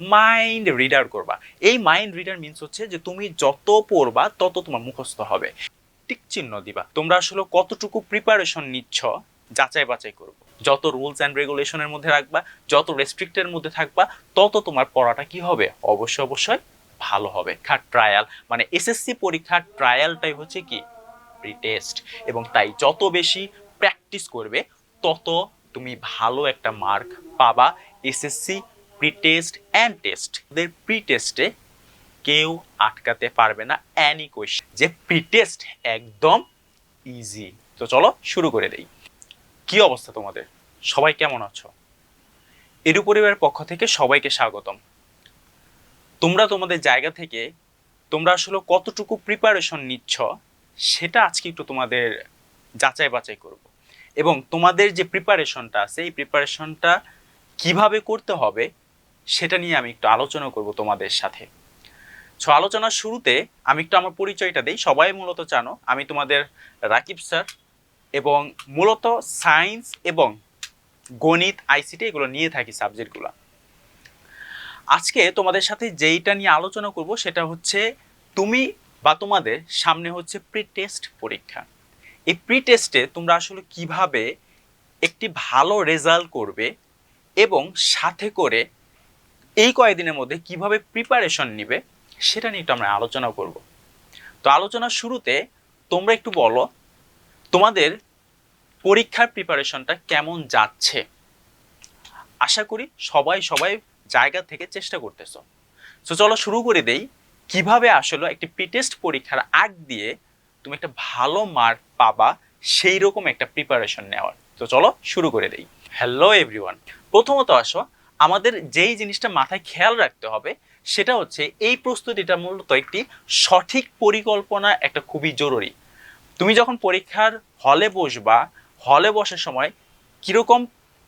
Mind reader করবা। এই mind reader means হচ্ছে যে তুমি যত পড়বা, তত তোমার মুখস্থ হবে। টিক চিহ্ন দিবা। তোমরা আসলে কতটুকু প্রিপারেশন নিচ্ছ, যাচাই বাছাই করব। যত রুলস অ্যান্ড রেগুলেশনের মধ্যে রাখবা, যত রেস্ট্রিক্টের মধ্যে থাকবা, তত তোমার পড়াটা কি হবে? অবশ্যই অবশ্যই ভালো হবে। খাট ট্রায়াল মানে এসএসসি পরীক্ষার ট্রায়ালটাই হচ্ছে কি? টেস্ট এবং তাই যত বেশি প্র্যাকটিস করবে, তত তুমি ভালো একটা মার্ক পাবা SSC pre test and test ওদের প্রি টেস্টে কেউ আটকাতে পারবে না অ্যানি কোয়েশ্চেন যে প্রি টেস্ট একদম ইজি তো চলো শুরু করে দেই। কি অবস্থা তোমাদের? সবাই কেমন আছো? এরু পরিবারের পক্ষ থেকে সবাইকে স্বাগতম। তোমরা তোমাদের জায়গা থেকে তোমরা আসলে কতটুকু প্রিপারেশন নিচ্ছ, সেটা আজকে একটু তোমাদের যাচাই বাছাই করব। এবং তোমাদের যে প্রিপারেশনটা আছে এই প্রিপারেশনটা কীভাবে করতে হবে সেটা নিয়ে আমি একটু আলোচনা করব তোমাদের সাথে। সো আলোচনার শুরুতে আমি একটু আমার পরিচয়টা দিই। সবাই মূলত জানো, আমি তোমাদের রাকিব স্যার এবং মূলত সায়েন্স এবং গণিত, আইসিটি এগুলো নিয়ে থাকি সাবজেক্টগুলো। আজকে তোমাদের সাথে যেইটা নিয়ে আলোচনা করব সেটা হচ্ছে তুমি বা তোমাদের সামনে হচ্ছে প্রি টেস্ট পরীক্ষা। এই প্রি টেস্টে তোমরা আসলে কীভাবে একটি ভালো রেজাল্ট করবে এবং সাথে করে এই কয়েকদিনের মধ্যে কীভাবে প্রিপারেশন নিবে, সেটা নিয়ে একটু আমরা আলোচনা করব। তো আলোচনার শুরুতে তোমরা একটু বলো, তোমাদের পরীক্ষার প্রিপারেশনটা কেমন যাচ্ছে? আশা করি সবাই সবাই জায়গা থেকে চেষ্টা করতেছ। তো চলো শুরু করে দেই, কীভাবে আসলে একটি প্রিটেস্ট পরীক্ষার আগ দিয়ে তুমি একটা ভালো মার্ক পাবা সেই রকম একটা প্রিপারেশন নেওয়ার। তো চলো শুরু করে দেই। হ্যালো এভরিওয়ান প্রথমত আসো আমাদের যেই জিনিসটা মাথায় খেয়াল রাখতে হবে, সেটা হচ্ছে এই প্রস্তুতিটা মূলত একটি সঠিক পরিকল্পনা একটা খুবই জরুরি। তুমি যখন পরীক্ষার হলে বসবা, হলে বসার সময় কীরকম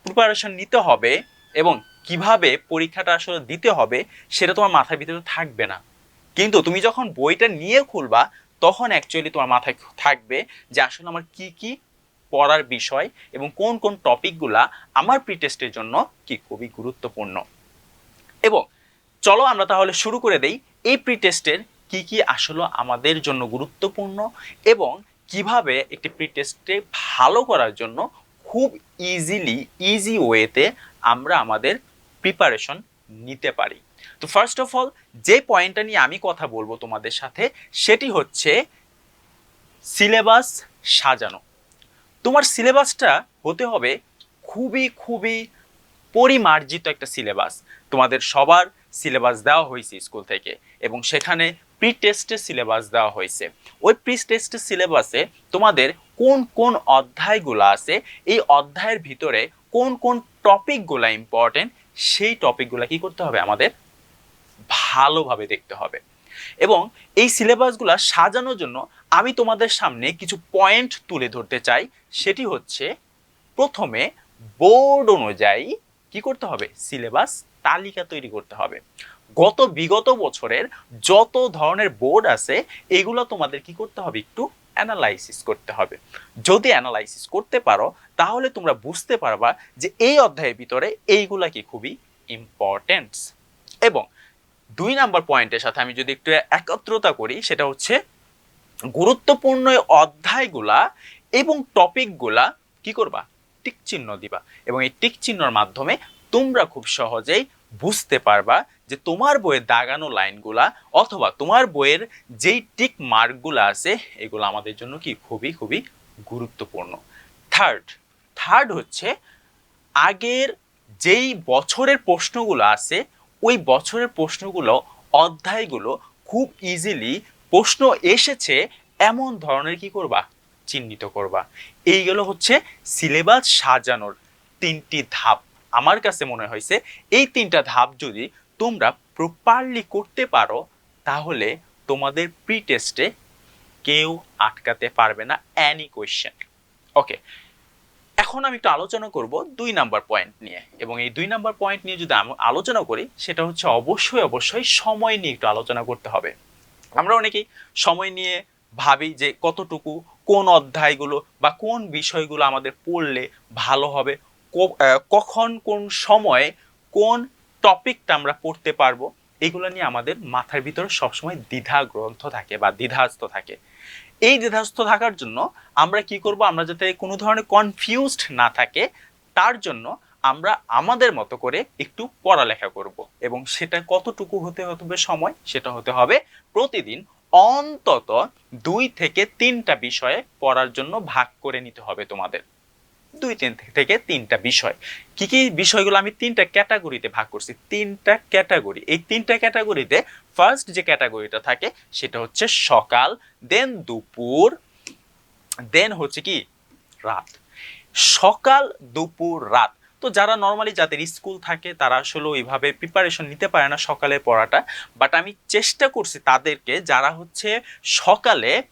প্রিপারেশন নিতে হবে এবং কীভাবে পরীক্ষাটা আসলে দিতে হবে, সেটা তোমার মাথার ভিতরে থাকবে না। কিন্তু তুমি যখন বইটা নিয়ে খুলবা, তখন অ্যাকচুয়ালি তোমার মাথায় থাকবে যে আসলে আমার কি কি পড়ার বিষয় এবং কোন কোন টপিকগুলা আমার প্রি টেস্টের জন্য কি খুবই গুরুত্বপূর্ণ। এবং চলো আমরা তাহলে শুরু করে দেই, এই প্রি টেস্টের কি কি আসলে আমাদের জন্য গুরুত্বপূর্ণ এবং কীভাবে একটি প্রি টেস্টে ভালো করার জন্য খুব ইজিলি ইজি ওয়েতে আমরা আমাদের প্রিপারেশন নিতে পারি। তো ফার্স্ট অফ অল যে পয়েন্টটা নিয়ে আমি কথা বলব তোমাদের সাথে, সেটি হচ্ছে সিলেবাস সাজানো। তোমার সিলেবাসটা হতে হবে খুবই খুবই পরিমার্জিত একটা সিলেবাস। তোমাদের সবার সিলেবাস দেওয়া হয়েছে স্কুল থেকে এবং সেখানে প্রি টেস্টের সিলেবাস দেওয়া হয়েছে। ওই প্রি টেস্টের সিলেবাসে তোমাদের কোন কোন অধ্যায়গুলো আছে, এই অধ্যায়ের ভিতরে কোন কোন টপিকগুলো ইম্পর্টেন্ট সেই টপিকগুলো কি করতে হবে? আমাদের ভালোভাবে দেখতে হবে। এবং এই সিলেবাসগুলো সাজানোর জন্য আমি তোমাদের সামনে কিছু পয়েন্ট তুলে ধরতে চাই। সেটি হচ্ছে, প্রথমে বোর্ড অনুযায়ী কি করতে হবে? সিলেবাস তালিকা তৈরি করতে হবে। গত বিগত বছরের যত ধরনের বোর্ড আছে, এগুলো তোমাদের কি করতে হবে? একটু অ্যানালাইসিস করতে হবে। যদি অ্যানালাইসিস করতে পারো, তাহলে তোমরা বুঝতে পারবা যে এই অধ্যায়ের ভিতরে এইগুলা কি খুবই ইম্পর্টেন্ট এবং দুই নাম্বার পয়েন্টের সাথে আমি যদি একটু একত্রতা করি, সেটা হচ্ছে গুরুত্বপূর্ণ অধ্যায়গুলা এবং টপিকগুলা কি করবা? টিক চিহ্ন দিবা। এবং এই টিক চিহ্নর মাধ্যমে তোমরা খুব সহজেই বুঝতে পারবা যে তোমার বইয়ের দাগানো লাইনগুলা অথবা তোমার বইয়ের যেই টিক মার্কগুলো আছে, এগুলো আমাদের জন্য কি খুবই খুবই গুরুত্বপূর্ণ। থার্ড থার্ড হচ্ছে আগের যেই বছরের প্রশ্নগুলো আছে ওই বছরের প্রশ্নগুলো, অধ্যায়গুলো খুব ইজিলি প্রশ্ন এসেছে এমন ধরনের কি করবা? চিহ্নিত করবা। এইগুলো হচ্ছে সিলেবাস সাজানোর তিনটি ধাপ। আমার কাছে মনে হয়েছে এই তিনটা ধাপ যদি তোমরা প্রপারলি করতে পারো, তাহলে তোমাদের প্রি টেস্টে কেউ আটকাতে পারবে না অ্যানি কোয়েশ্চেন ওকে এখন আমি একটু আলোচনা করব দুই নাম্বার পয়েন্ট নিয়ে। এবং এই দুই নাম্বার পয়েন্ট নিয়ে যদি আমি আলোচনা করি, সেটা হচ্ছে অবশ্যই অবশ্যই সময় নিয়ে একটু আলোচনা করতে হবে। আমরা অনেকেই সময় নিয়ে ভাবি যে কতটুকু, কোন অধ্যায়গুলো বা কোন বিষয়গুলো আমাদের পড়লে ভালো হবে কখন, কোন সময়ে, কোন টপিকটা আমরা পড়তে পারব, এগুলো নিয়ে আমাদের মাথার ভিতরে সবসময় দ্বিধা গ্রন্থ থাকে বা দ্বিধাস্ত থাকে। এই দ্বিধাস্থ থাকার জন্য আমরা কি করব? আমরা যাতে কোনো ধরনের কনফিউজড না থাকে, তার জন্য আমরা আমাদের মতো করে একটু পড়ালেখা করব। এবং সেটা কতটুকু হতে হবে সময়? সেটা হতে হবে প্রতিদিন অন্তত দুই থেকে তিনটা বিষয়ে পড়ার জন্য ভাগ করে নিতে হবে তোমাদের। দুই তিন থেকে তিনটা বিষয়। কি কি বিষয়গুলো আমি তিনটা ক্যাটাগরিতে ভাগ করছি? তিনটা ক্যাটাগরি। এই তিনটা ক্যাটাগরিতে ফার্স্ট যে ক্যাটাগরিটা থাকে, সেটা হচ্ছে সকাল দেন দুপুর দেন হচ্ছে কি? রাত। সকাল, দুপুর, রাত। তো যারা নর্মালি যাদের স্কুল থাকে, তারা আসলে ওইভাবে প্রিপারেশন নিতে পারে না সকালে পড়াটা। বাট আমি চেষ্টা করছি তাদেরকে, যারা হচ্ছে সকালে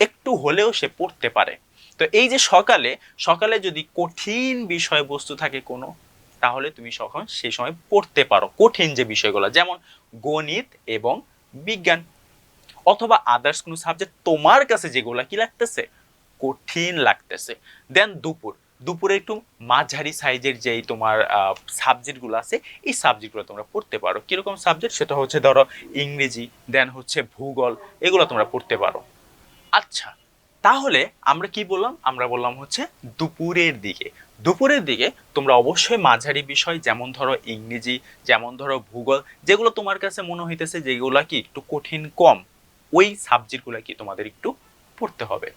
একটু হলেও সে পড়তে পারে। তো এই যে সকালে সকালে যদি কঠিন বিষয়বস্তু থাকে কোনো, তাহলে তুমি সখন সেই সময় পড়তে পারো। কঠিন যে বিষয়গুলো, যেমন গণিত এবং বিজ্ঞান অথবা আদার্স কোনো সাবজেক্ট তোমার কাছে যেগুলো কি লাগতেছে? কঠিন লাগতেছে। দেন দুপুর, দুপুরে একটু মাঝারি সাইজের যেই তোমার সাবজেক্টগুলো আছে, এই সাবজেক্টগুলো তোমরা পড়তে পারো। কীরকম সাবজেক্ট সেটা হচ্ছে ধরো ইংরেজি দেন হচ্ছে ভূগোল, এগুলো তোমরা পড়তে পারো। আচ্ছা তাহলে আমরা কি বললাম? আমরা বললাম হচ্ছে দুপুরের দিকে। দুপুরের দিকে তোমরা অবশ্যই মাঝারি বিষয়, যেমন ধরো ইংরেজি, যেমন ধরো ভূগোল, যেগুলো তোমার কাছে মনে হইতেছে যেগুলো কি একটু কঠিন, কম, ওই সাবজেক্টগুলো কি তোমাদের একটু পড়তে হবে।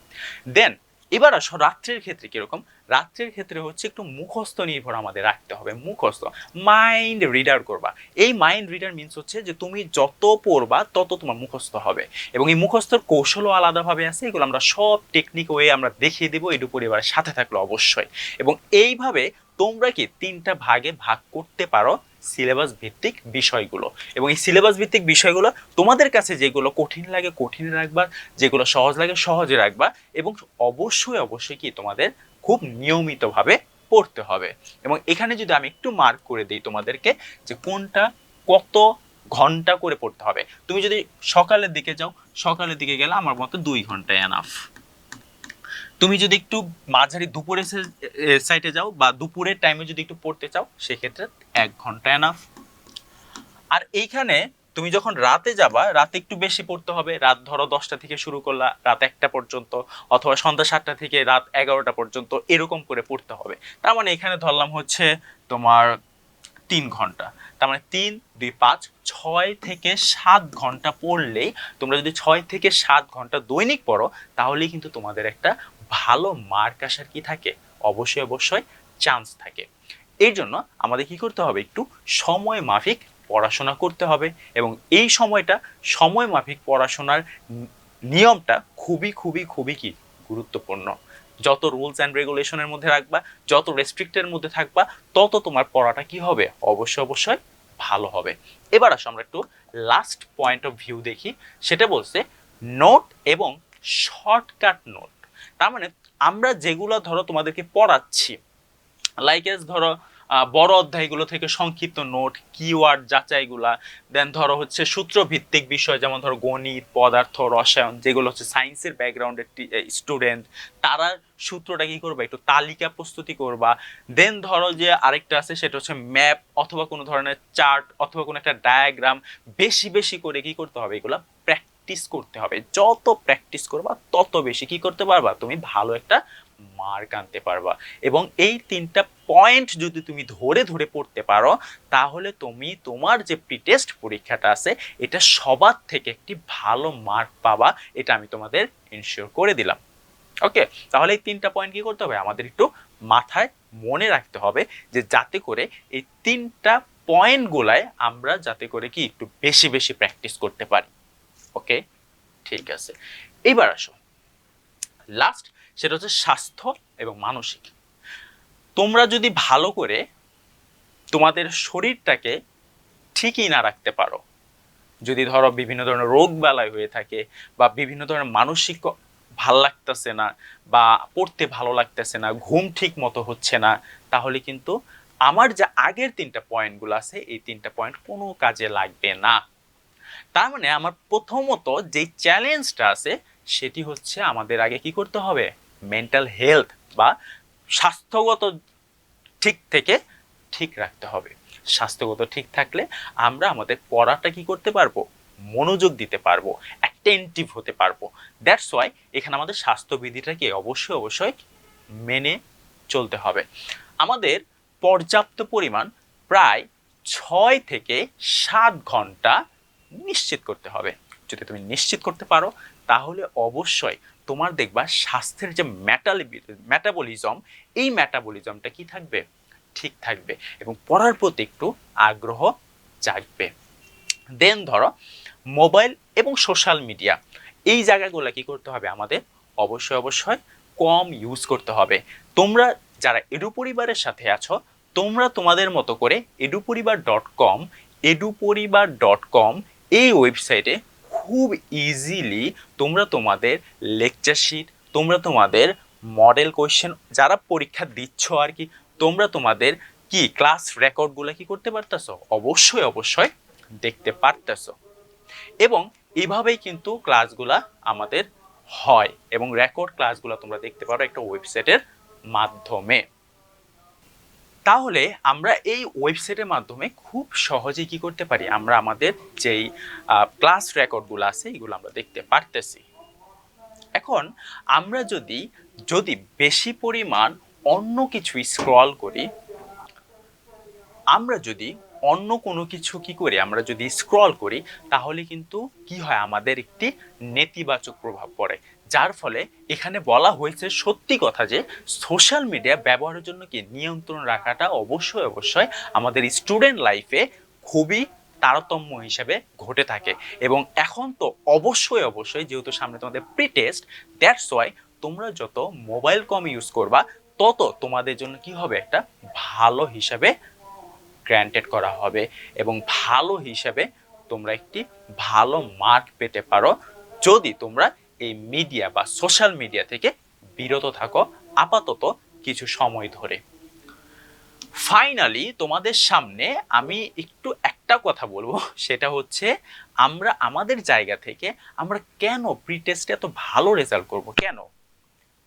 দেন এবার আসো রাত্রের ক্ষেত্রে কীরকম? রাত্রের ক্ষেত্রে হচ্ছে একটু মুখস্থ নির্ভর আমাদের রাখতে হবে, মুখস্থ। মাইন্ড রিডার করবা। এই মাইন্ড রিডার মিনস হচ্ছে যে তুমি যত পড়বা তত তোমার মুখস্থ হবে। এবং এই মুখস্থর কৌশলও আলাদাভাবে আছে, এগুলো আমরা সব টেকনিক ওয়ে আমরা দেখিয়ে দেবো এটু পরিবারের সাথে থাকলে অবশ্যই। এবং এইভাবে তোমরা কি তিনটা ভাগে ভাগ করতে পারো সিলেবাস ভিত্তিক বিষয়গুলো। এবং এই সিলেবাস ভিত্তিক বিষয়গুলো তোমাদের কাছে যেগুলো কঠিন লাগে, কঠিন রাখবা, যেগুলো সহজ লাগে সহজে রাখবা, এবং অবশ্যই অবশ্যই কি তোমাদের খুব নিয়মিতভাবে পড়তে হবে। এবং এখানে যদি আমি একটু মার্ক করে দিই তোমাদেরকে যে কোনটা কত ঘণ্টা করে পড়তে হবে। তুমি যদি সকালের দিকে যাও, সকালের দিকে গেলে আমার মতো দুই ঘণ্টা এনাফ তুমি যদি একটু মাঝারি দুপুরের সাইডে যাও বা দুপুরের টাইমে যদি একটু পড়তে চাও, সেক্ষেত্রে এক ঘণ্টা এনাফ আর এইখানে তুমি যখন রাতে যাবা, রাতে একটু বেশি পড়তে হবে। রাত ধরো দশটা থেকে শুরু করলা, রাত একটা পর্যন্ত অথবা সন্ধ্যা সাতটা থেকে রাত এগারোটা পর্যন্ত এরকম করে পড়তে হবে। তার মানে এখানে ধরলাম হচ্ছে তোমার তিন ঘণ্টা। তার মানে তিন, দুই, পাঁচ, ছয় থেকে সাত ঘণ্টা পড়লেই তোমরা যদি ছয় থেকে সাত ঘণ্টা দৈনিক পড়ো, তাহলেই কিন্তু তোমাদের একটা ভালো মার্ক আসার কি থাকে? অবশ্যই অবশ্যই চান্স থাকে। এই জন্য আমাদের কি করতে হবে? একটু সময় মাফিক পড়াশোনা করতে হবে এবং এই সময়টা সময় মাফিক পড়াশোনার নিয়মটা খুবই খুবই খুবই কি গুরুত্বপূর্ণ। যত রুলস অ্যান্ড রেগুলেশনের মধ্যে রাখবা, যত রেস্ট্রিক্টের মধ্যে থাকবা, তত তোমার পড়াটা কি হবে? অবশ্যই অবশ্যই ভালো হবে। এবার আসো আমরা একটু লাস্ট পয়েন্ট অফ ভিউ দেখি। সেটা বলছে নোট এবং শর্টকাট নোট তার মানে আমরা যেগুলো ধরো তোমাদেরকে পড়াচ্ছি লাইক এস ধরো বড় অধ্যায়গুলো থেকে সংক্ষিপ্ত নোট কিওয়ার্ড যাচাইগুলা দেন ধরো হচ্ছে সূত্রভিত্তিক বিষয় যেমন ধরো গণিত, পদার্থ, রসায়ন, যেগুলো হচ্ছে সায়েন্সের ব্যাকগ্রাউন্ডের স্টুডেন্ট তারা সূত্রটা কি করবা? একটু তালিকা প্রস্তুতি করবা। দেন ধরো যে আরেকটা আছে, সেটা হচ্ছে ম্যাপ অথবা কোনো ধরনের চার্ট অথবা কোনো একটা ডায়াগ্রাম বেশি বেশি করে কি করতে হবে? এগুলো প্র্যাকটিস করতে হবে। যত প্র্যাকটিস করবা, তত বেশি কি করতে পারবা? তুমি ভালো একটা মার্ক আনতে পারবা। এবং এই তিনটা পয়েন্ট যদি তুমি ধরে ধরে পড়তে পারো, তাহলে তুমি তোমার যে প্রিটেস্ট পরীক্ষাটা আছে, এটা সবার থেকে একটি ভালো মার্ক পাবা, এটা আমি তোমাদের ইনশিওর করে দিলাম। ওকে তাহলে এই তিনটা পয়েন্ট কি করতে হবে? আমাদের একটু মাথায় মনে রাখতে হবে যে যাতে করে এই তিনটা পয়েন্টগুলায় আমরা যাতে করে কি একটু বেশি বেশি প্র্যাকটিস করতে পারি। ওকে ঠিক আছে। এবার আসো। লাস্ট সেটা হচ্ছে স্বাস্থ্য এবং মানসিক। তোমরা যদি ভালো করে তোমাদের শরীরটাকে ঠিকই না রাখতে পারো, যদি ধরো বিভিন্ন ধরনের রোগ বেলায় হয়ে থাকে বা বিভিন্ন ধরনের মানসিক ভালো লাগতেছে না বা পড়তে ভালো লাগতেছে না, ঘুম ঠিক মতো হচ্ছে না, তাহলে কিন্তু আমার যে আগের তিনটা পয়েন্টগুলো আছে, এই তিনটা পয়েন্ট কোনো কাজে লাগবে না। তার মানে আমার প্রথমত যে চ্যালেঞ্জটা আছে, সেটি হচ্ছে আমাদের আগে কি করতে হবে? মেন্টাল হেলথ বা স্বাস্থ্যগত ঠিক থেকে ঠিক রাখতে হবে। স্বাস্থ্যগত ঠিক থাকলে আমরা আমাদের পড়াটা কি করতে পারব? মনোযোগ দিতে পারব অ্যাটেন্টিভ হতে পারব। দ্যাটস ওয়াই এখানে আমাদের স্বাস্থ্যবিধিটাকে অবশ্যই অবশ্যই মেনে চলতে হবে। আমাদের পর্যাপ্ত পরিমাণ প্রায় ছয় থেকে সাত ঘণ্টা নিশ্চিত করতে হবে। যদি তুমি নিশ্চিত করতে পারো, তাহলে অবশ্যই তোমার দেখবা স্বাস্থ্যের যে ম্যাটালি ম্যাটাবলিজম এই ম্যাটাবলিজমটা কি থাকবে? ঠিক থাকবে এবং পড়ার প্রতি একটু আগ্রহ জাগবে। দেন ধরো মোবাইল এবং সোশ্যাল মিডিয়া এই জায়গাগুলো কি করতে হবে আমাদের? অবশ্যই অবশ্যই কম ইউজ করতে হবে। তোমরা যারা এডু পরিবারের সাথে আছো, তোমরা তোমাদের মতো করে edu Paribar dot com edu Paribar dot com এই ওয়েবসাইটে খুব ইজিলি তোমরা তোমাদের লেকচার শিট তোমরা তোমাদের মডেল কোয়েশ্চেন যারা পরীক্ষা দিচ্ছ আর কি তোমরা তোমাদের কি ক্লাস রেকর্ডগুলো কি করতে পারতেছো? অবশ্যই অবশ্যই দেখতে পারতেছো। এবং এইভাবেই কিন্তু ক্লাসগুলা আমাদের হয় এবং রেকর্ড ক্লাসগুলো তোমরা দেখতে পারো একটা ওয়েবসাইটের মাধ্যমে। তাহলে আমরা এই ওয়েবসাইটের মাধ্যমে খুব সহজেই কি করতে পারি? আমরা আমাদের যেই ক্লাস রেকর্ডগুলো আছে, এগুলো আমরা দেখতে পারতেছি। এখন আমরা যদি যদি বেশি পরিমাণ অন্য কিছু স্ক্রল করি, আমরা যদি অন্য কোনো কিছু কি করি, আমরা যদি স্ক্রল করি, তাহলে কিন্তু কি হয়? আমাদের একটি নেতিবাচক প্রভাব পড়ে। যার ফলে এখানে বলা হয়েছে সত্যি কথা যে সোশ্যাল মিডিয়া ব্যবহারের জন্য কি নিয়ন্ত্রণ রাখাটা অবশ্যই অবশ্যই আমাদের স্টুডেন্ট লাইফে খুবই তারতম্য হিসেবে ঘটে থাকে। এবং এখন তো অবশ্যই অবশ্যই যেহেতু সামনে তোমাদের প্রি টেস্ট দ্যাটস ওয়াই তোমরা যত মোবাইল কম ইউজ করবা, তত তোমাদের জন্য কি হবে একটা ভালো হিসাবে গ্র্যান্টেড করা হবে এবং ভালো হিসাবে তোমরা একটি ভালো মার্ক পেতে পারো। যদি তোমরা এই মিডিয়া বা সোশ্যাল মিডিয়া থেকে বিরত থাকো, আপাতত কিছু সময় ধরে। ফাইনালি তোমাদের সামনে আমি একটু একটা কথা বলব, সেটা হচ্ছে আমরা আমাদের জায়গা থেকে আমরা কেন প্রি টেস্টে এত ভালো রেজাল্ট করব? কেন?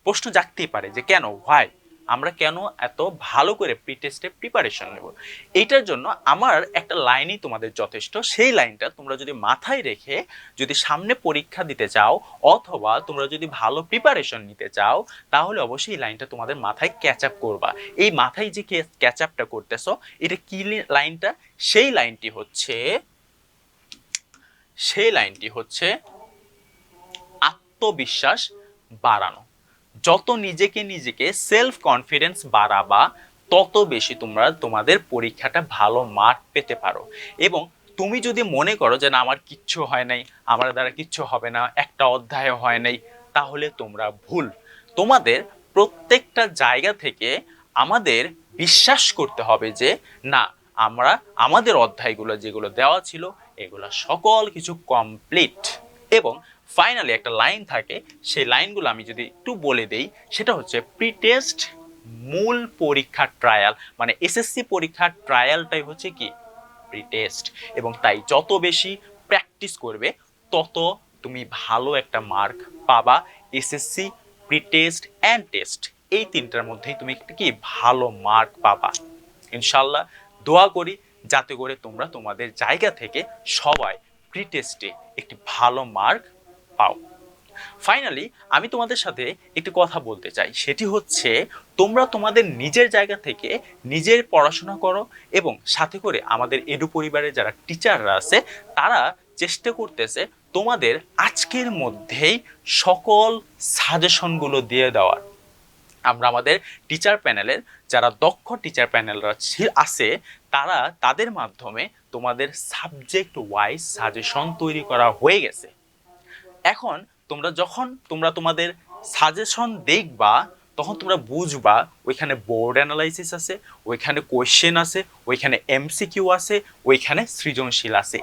প্রশ্ন জাগতেই পারে যে কেন? হোয়াই আমরা কেন এত ভালো করে প্রি টেস্টে প্রিপারেশন নেব? এইটার জন্য আমার একটা লাইনই তোমাদের যথেষ্ট। সেই লাইনটা তোমরা যদি মাথায় রেখে যদি সামনে পরীক্ষা দিতে চাও, অথবা তোমরা যদি ভালো প্রিপারেশন নিতে চাও, তাহলে অবশ্যই এই লাইনটা তোমাদের মাথায় ক্যাচ আপ করবা। এই মাথায় যে ক্যাচ আপটা করতেছো, এটা কি লাইনটা সেই লাইনটি হচ্ছে, সেই লাইনটি হচ্ছে আত্মবিশ্বাস বাড়ানো। যত নিজেকে নিজেকে সেলফ কনফিডেন্স বাড়াবা, তত বেশি তোমরা তোমাদের পরীক্ষাটা ভালো মার্ক পেতে পারো। এবং তুমি যদি মনে করো যে না, আমার কিচ্ছু হয় নাই, আমার দ্বারা কিচ্ছু হবে না, একটা অধ্যায় হয় নাই, তাহলে তোমরা ভুল। তোমাদের প্রত্যেকটা জায়গা থেকে আমাদের বিশ্বাস করতে হবে যে, না, আমরা, আমাদের অধ্যায়গুলো যেগুলো দেওয়া ছিল, এগুলো সকল কিছু কমপ্লিট এবং ফাইনালি একটা লাইন থাকে, সেই লাইনগুলো আমি যদি একটু বলে দেই, সেটা হচ্ছে প্রি টেস্ট মূল পরীক্ষার ট্রায়াল মানে এসএসসি পরীক্ষার ট্রায়ালটাই হচ্ছে কি? প্রি টেস্ট এবং তাই যত বেশি প্র্যাকটিস করবে, তত তুমি ভালো একটা মার্ক পাবা SSC pre test and test এই তিনটার মধ্যেই তুমি একটা কি? ভালো মার্ক পাবা। ইনশাল্লাহ দোয়া করি যাতে করে তোমরা তোমাদের জায়গা থেকে সবাই প্রি টেস্টে একটি ভালো মার্ক পাও। ফাইনালি আমি তোমাদের সাথে একটি কথা বলতে চাই। সেটি হচ্ছে, তোমরা তোমাদের নিজের জায়গা থেকে নিজের পড়াশোনা করো এবং সাথে করে আমাদের এডু পরিবারের যারা টিচাররা আছে, তারা চেষ্টা করতেছে তোমাদের আজকের মধ্যেই সকল সাজেশনগুলো দিয়ে দেওয়ার। আমরা আমাদের টিচার প্যানেলের যারা দক্ষ টিচার প্যানেলরা আছে, তারা তাদের মাধ্যমে তোমাদের সাবজেক্ট ওয়াইজ সাজেশন তৈরি করা হয়ে গেছে। এখন তোমরা যখন তোমরা তোমাদের সাজেশন দেখবা, তখন তোমরা বুঝবা, ওইখানে বোর্ড অ্যানালাইসিস আছে, ওইখানে কোয়েশ্চেন আছে, ওইখানে এমসিকিউ আছে, ওইখানে সৃজনশীল আছে।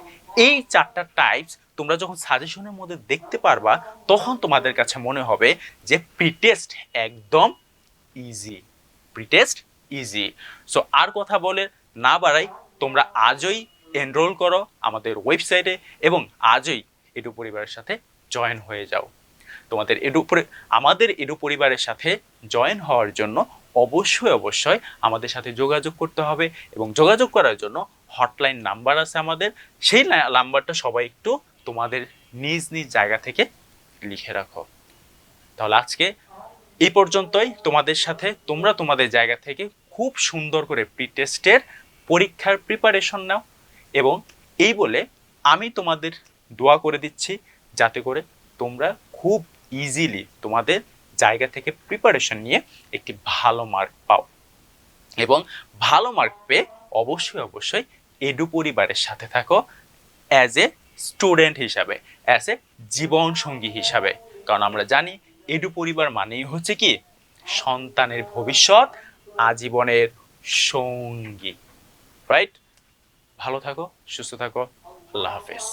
এই চারটা টাইপস তোমরা যখন সাজেশনের মধ্যে দেখতে পারবা, তখন তোমাদের কাছে মনে হবে যে প্রিটেস্ট একদম ইজি প্রিটেস্ট ইজি সো আর কথা বলে না বাড়াই, তোমরা আজই এনরোল করো আমাদের ওয়েবসাইটে এবং আজই এটু পরিবারের সাথে জয়েন হয়ে যাও। তোমাদের এডু আমাদের এডু পরিবারের সাথে জয়েন হওয়ার জন্য অবশ্যই অবশ্যই আমাদের সাথে যোগাযোগ করতে হবে এবং যোগাযোগ করার জন্য হটলাইন নাম্বার আছে আমাদের। সেই নাম্বারটা সবাই একটু তোমাদের নিজ নিজ জায়গা থেকে লিখে রাখো। তাহলে আজকে এই পর্যন্তই। তোমাদের সাথে, তোমরা তোমাদের জায়গা থেকে খুব সুন্দর করে প্রি টেস্টের পরীক্ষার প্রিপারেশন নাও এবং এই বলে আমি তোমাদের দোয়া করে দিচ্ছি। যাতে করে তোমরা খুব ইজিলি তোমাদের জায়গা থেকে প্রিপারেশন নিয়ে একটি ভালো মার্ক পাও। এবং ভালো মার্ক পেয়ে অবশ্যই অবশ্যই এডু পরিবারের সাথে থাকো অ্যাজ এ স্টুডেন্ট হিসাবে অ্যাজ এ জীবন সঙ্গী হিসাবে। কারণ আমরা জানি এডু পরিবার মানেই হচ্ছে কি? সন্তানের ভবিষ্যৎ, আজীবনের সঙ্গী। রাইট ভালো থাকো, সুস্থ থাকো, আল্লাহ হাফেজ।